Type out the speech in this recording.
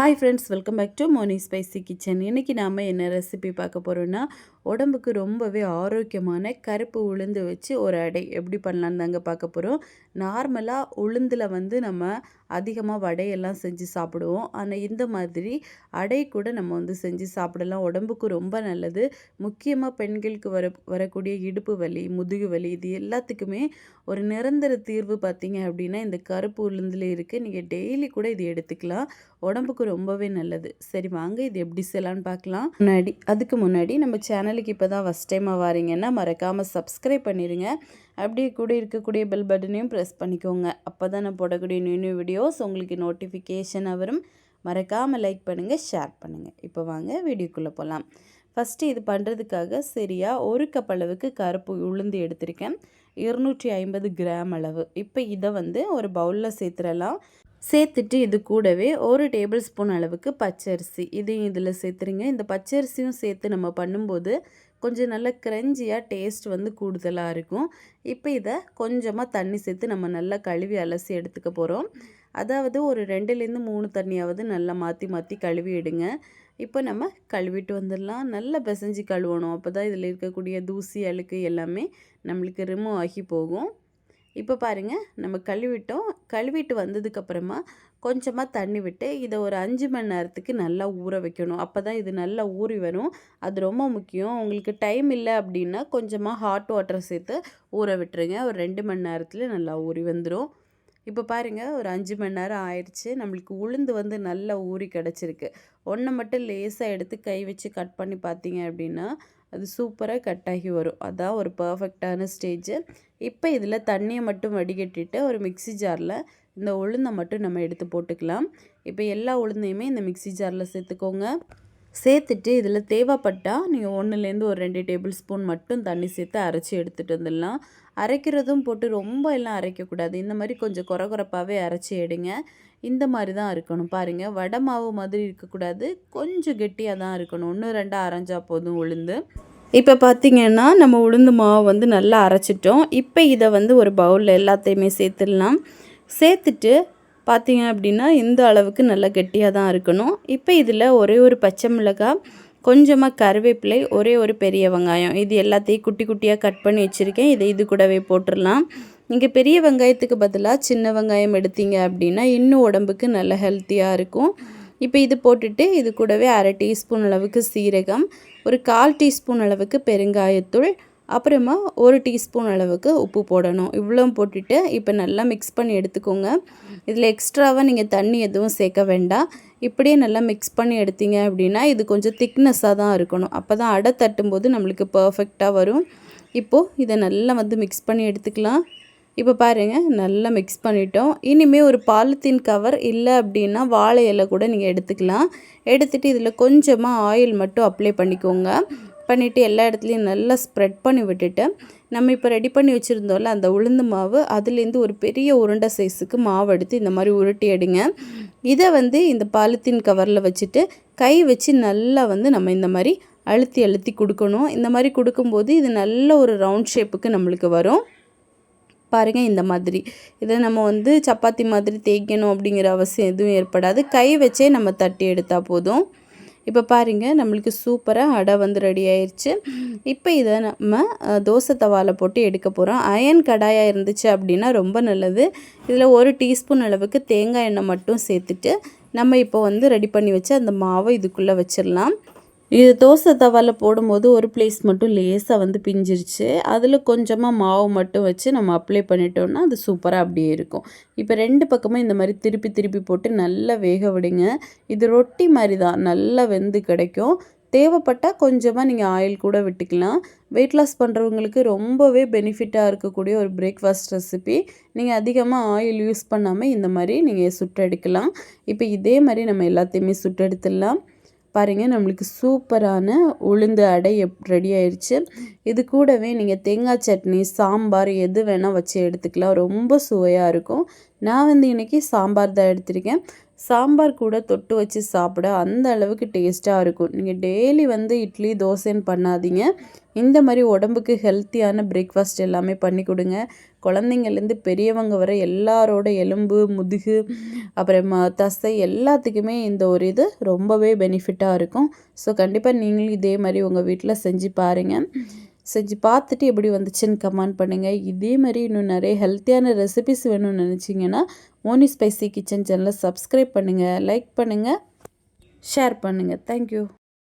Hi friends welcome back to Moni spicy kitchen இன்றைக்கி நாம் என்ன ரெசிபி பார்க்க போகிறோன்னா உடம்புக்கு ரொம்பவே ஆரோக்கியமான கருப்பு உளுந்து வச்சு ஒரு அடை. எப்படி பண்ணலான்னு தாங்க பார்க்க போகிறோம் நார்மலாக உளுந்தில் வந்து நம்ம அதிகமாக வடையெல்லாம் செஞ்சு சாப்பிடுவோம். ஆனால் இந்த மாதிரி அடை கூட நம்ம வந்து செஞ்சு சாப்பிடலாம். உடம்புக்கு ரொம்ப நல்லது. முக்கியமாக பெண்களுக்கு வர வரக்கூடிய இடுப்பு வலி முதுகு வலி இது எல்லாத்துக்குமே ஒரு நிரந்தர தீர்வு பார்த்தீங்க அப்படின்னா இந்த கருப்பு உளுந்தில் இருக்குது நீங்கள் டெய்லி கூட இது எடுத்துக்கலாம். உடம்புக்கு ரொம்பவே நல்லது. சரி வாங்க இது எப்படி செய்யலான்னு பார்க்கலாம். முன்னாடி அதுக்கு முன்னாடி நம்ம சேனலுக்கு இப்போ தான் ஃபஸ்ட் டைமாக வாரீங்கன்னா மறக்காமல் சப்ஸ்கிரைப் பண்ணிடுங்க அப்படியே கூட இருக்கக்கூடிய பெல் பட்டனையும் ப்ரெஸ் பண்ணிக்கோங்க. அப்போ தான் நான் போடக்கூடிய நியூ நியூ வீடியோஸ் உங்களுக்கு நோட்டிஃபிகேஷனாக வரும். மறக்காமல் லைக் பண்ணுங்கள் ஷேர் பண்ணுங்கள் இப்போ வாங்க வீடியோக்குள்ளே போகலாம் ஃபஸ்ட்டு இது பண்ணுறதுக்காக சரியாக ஒரு கப் அளவுக்கு கருப்பு உளுந்து எடுத்திருக்கேன். இருநூற்றி ஐம்பது கிராம் அளவு. இப்போ இதை வந்து ஒரு பவுலில் சேர்த்துடலாம். சேர்த்துட்டு இது கூடவே ஒரு டேபிள் ஸ்பூன் அளவுக்கு பச்சரிசி. இதையும் இதில் சேர்த்துருங்க. இந்த பச்சரிசியும் சேர்த்து நம்ம பண்ணும்போது கொஞ்சம் நல்லா க்ரஞ்சியாக டேஸ்ட் வந்து கூடுதலாக இருக்கும். இப்போ இதை கொஞ்சமாக தண்ணி சேர்த்து நம்ம நல்லா கழுவி அலசி எடுத்துக்க போகிறோம் அதாவது ஒரு ரெண்டுலேருந்து மூணு தண்ணியாவது நல்லா மாற்றி மாற்றி கழுவி எடுங்க. இப்போ நம்ம கழுவிட்டு வந்துடலாம். நல்லா பிசைஞ்சு கழுவணும். அப்போ தான் இதில் இருக்கக்கூடிய தூசி அழுக்கு எல்லாமே நம்மளுக்கு ரிமூவ் ஆகி போகும். இப்போ பாருங்கள் நம்ம கழுவிட்டோம். கழுவிட்டு வந்ததுக்கப்புறமா கொஞ்சமாக தண்ணி விட்டு இதை ஒரு அஞ்சு மணி நேரத்துக்கு நல்லா ஊற வைக்கணும். அப்போ தான் இது நல்லா ஊறி வரும். அது ரொம்ப முக்கியம். உங்களுக்கு டைம் இல்லை அப்படின்னா கொஞ்சமாக ஹாட் வாட்டர் சேர்த்து ஊற விட்டுருங்க. ஒரு ரெண்டு மணி நேரத்தில் நல்லா ஊறி வந்துடும் இப்போ பாருங்கள் ஒரு அஞ்சு மணி நேரம் ஆயிடுச்சு. நம்மளுக்கு உளுந்து வந்து நல்லா ஊறி கிடச்சிருக்கு. ஒன்றை மட்டும் லேசாக எடுத்து கை வச்சு கட் பண்ணி பார்த்தீங்க அப்படின்னா அது சூப்பராக கட் ஆகி வரும். அதான் ஒரு பர்ஃபெக்டான ஸ்டேஜ் இப்போ இதில் தண்ணியை மட்டும் வடிகட்டிட்டு ஒரு மிக்சி ஜாரில் இந்த உளுந்தை மட்டும் நம்ம எடுத்து போட்டுக்கலாம். இப்போ எல்லா உளுந்தையுமே இந்த மிக்சி ஜாரில் சேர்த்துக்கோங்க. சேர்த்துட்டு இதில் தேவைப்பட்டால் நீங்கள் ஒன்றுலேருந்து ஒரு ரெண்டு டேபிள் ஸ்பூன் மட்டும் தண்ணி சேர்த்து அரைச்சி எடுத்துகிட்டு வந்துடலாம். அரைக்கிறதும் போட்டு ரொம்ப எல்லாம் அரைக்கக்கூடாது. இந்த மாதிரி கொஞ்சம் குறை குறைப்பாகவே அரைச்சி எடுங்க. இந்த மாதிரி தான் இருக்கணும். பாருங்கள் வடை மாவு மாதிரி இருக்கக்கூடாது. கொஞ்சம் கெட்டியாக தான் இருக்கணும். ஒன்று ரெண்டாக அரைஞ்சா போதும் உளுந்து. இப்போ பார்த்திங்கன்னா நம்ம உளுந்து மாவு வந்து நல்லா அரைச்சிட்டோம். இப்போ இதை வந்து ஒரு பவுலில் எல்லாத்தையுமே சேர்த்துடலாம். சேர்த்துட்டு பார்த்தீங்க அப்படின்னா இந்த அளவுக்கு நல்லா கெட்டியாக தான் இருக்கணும். இப்போ இதில் ஒரே ஒரு பச்சை மிளகாய் கொஞ்சமாக கருவேப்பிலை ஒரே ஒரு பெரிய வெங்காயம். இது எல்லாத்தையும் குட்டி குட்டியாக கட் பண்ணி வச்சுருக்கேன். இதை இது கூடவே போட்டுடலாம். நீங்கள் பெரிய வெங்காயத்துக்கு பதிலாக சின்ன வெங்காயம் எடுத்தீங்க அப்படின்னா இன்னும் உடம்புக்கு நல்ல ஹெல்த்தியாக இருக்கும். இப்போ இது போட்டுட்டு இது கூடவே அரை டீஸ்பூன் அளவுக்கு சீரகம் ஒரு கால் டீஸ்பூன் அளவுக்கு பெருங்காயத்தூள் அப்புறமா ஒரு டீஸ்பூன் அளவுக்கு உப்பு போடணும். இவ்வளோ போட்டுட்டு இப்போ நல்லா மிக்ஸ் பண்ணி எடுத்துக்கோங்க. இதில் எக்ஸ்ட்ராவாக நீங்கள் தண்ணி எதுவும் சேர்க்க வேண்டாம். இப்படியே நல்லா மிக்ஸ் பண்ணி எடுத்தீங்க அப்படின்னா இது கொஞ்சம் திக்னஸ்ஸாக தான் இருக்கணும். அப்போ தான் அடை தட்டும்போது நம்மளுக்கு பர்ஃபெக்டாக வரும். இப்போது இதை நல்லா வந்து மிக்ஸ் பண்ணி எடுத்துக்கலாம். இப்போ பாருங்கள் நல்லா மிக்ஸ் பண்ணிட்டோம். இனிமேல் ஒரு பாலித்தீன் கவர் இல்லை அப்படின்னா வாழை இலை கூட நீங்கள் எடுத்துக்கலாம். எடுத்துகிட்டு இதில் கொஞ்சமாக ஆயில் மட்டும் அப்ளை பண்ணிக்கோங்க. பண்ணிவிட்டு எல்லா இடத்துலையும் நல்லா ஸ்ப்ரெட் பண்ணி விட்டுட்டு நம்ம இப்போ ரெடி பண்ணி வச்சுருந்தோம்ல அந்த உளுந்து மாவு அதுலேருந்து ஒரு பெரிய உருண்டை சைஸுக்கு மாவு எடுத்து இந்த மாதிரி உருட்டி எடுங்க. இதை வந்து இந்த பாலித்தீன் கவரில் வச்சுட்டு கை வச்சு நல்லா வந்து நம்ம இந்த மாதிரி அழுத்தி அழுத்தி கொடுக்கணும். இந்த மாதிரி கொடுக்கும்போது இது நல்ல ஒரு ரவுண்ட் ஷேப்புக்கு நம்மளுக்கு வரும். பாருங்கள் இந்த மாதிரி. இதை நம்ம வந்து சப்பாத்தி மாதிரி தேய்க்கணும் அப்படிங்கிற அவசியம் எதுவும் ஏற்படாது. கை வச்சே நம்ம தட்டி எடுத்தால் போதும். இப்போ பாருங்கள் நம்மளுக்கு சூப்பராக அடை வந்து ரெடி ஆயிடுச்சு இப்போ இதை நம்ம தோசை தவாவில் போட்டு எடுக்க போகிறோம் அயன் கடாயாக இருந்துச்சு அப்படின்னா ரொம்ப நல்லது. இதில் ஒரு டீஸ்பூன் அளவுக்கு தேங்காய் எண்ணெய் மட்டும் சேர்த்துட்டு நம்ம இப்போ வந்து ரெடி பண்ணி வச்சு அந்த மாவை இதுக்குள்ளே வச்சிடலாம். இது தோசை தவாவில் போடும்போது ஒரு பிளேஸ் மட்டும் லேசாக வந்து பிஞ்சிருச்சு. அதில் கொஞ்சமாக மாவு மட்டும் வச்சு நம்ம அப்ளை பண்ணிட்டோம்னா அது சூப்பராக அப்படியே இருக்கும். இப்போ ரெண்டு பக்கமும் இந்த மாதிரி திருப்பி திருப்பி போட்டு நல்லா வேக விடுங்க. இது ரொட்டி மாதிரி தான் நல்லா வெந்து கிடைக்கும். தேவைப்பட்டால் கொஞ்சமாக நீங்கள் ஆயில் கூட விட்டுக்கலாம். வெயிட் லாஸ் பண்ணுறவங்களுக்கு ரொம்பவே பெனிஃபிட்டாக இருக்கக்கூடிய ஒரு பிரேக்ஃபாஸ்ட் ரெசிபி நீங்கள் அதிகமாக ஆயில் யூஸ் பண்ணாமல் இந்த மாதிரி நீங்கள் சுட்டெடுக்கலாம். இப்போ இதே மாதிரி நம்ம எல்லாத்தையுமே சுட்டெடுத்துடலாம். பாருங்கள் நம்மளுக்கு சூப்பரான உளுந்து அடை எப் ரெடி ஆயிடுச்சு இது கூடவே நீங்கள் தேங்காய் சட்னி சாம்பார் எது வேணால் வச்சு எடுத்துக்கலாம். ரொம்ப சுவையாக இருக்கும். நான் வந்து இன்றைக்கி சாம்பார் தான் எடுத்திருக்கேன். சாம்பார் கூட தொட்டு வச்சு சாப்பிட அந்த அளவுக்கு டேஸ்ட்டாக இருக்கும். நீங்கள் டெய்லி வந்து இட்லி தோசைன்னு பண்ணாதீங்க. இந்த மாதிரி உடம்புக்கு ஹெல்த்தியான பிரேக்ஃபாஸ்ட் எல்லாமே பண்ணி கொடுங்க. குழந்தைங்கள்லேருந்து பெரியவங்க வர எல்லாரோட எலும்பு முதுகு அப்புறமா தசை எல்லாத்துக்குமே இந்த ஒரு இது ரொம்பவே பெனிஃபிட்டாக இருக்கும். ஸோ கண்டிப்பாக நீங்களும் இதே மாதிரி உங்கள் வீட்டில் செஞ்சு பாருங்கள் செஞ்சு பார்த்துட்டு எப்படி வந்துச்சுன்னு கமெண்ட் பண்ணுங்கள் இதே மாதிரி இன்னும் நிறைய ஹெல்த்தியான ரெசிபிஸ் வேணும்னு நினச்சிங்கன்னா மோனி ஸ்பைசி கிச்சன் சேனலை சப்ஸ்கிரைப் பண்ணுங்கள் லைக் பண்ணுங்கள் ஷேர் பண்ணுங்கள் தேங்க்யூ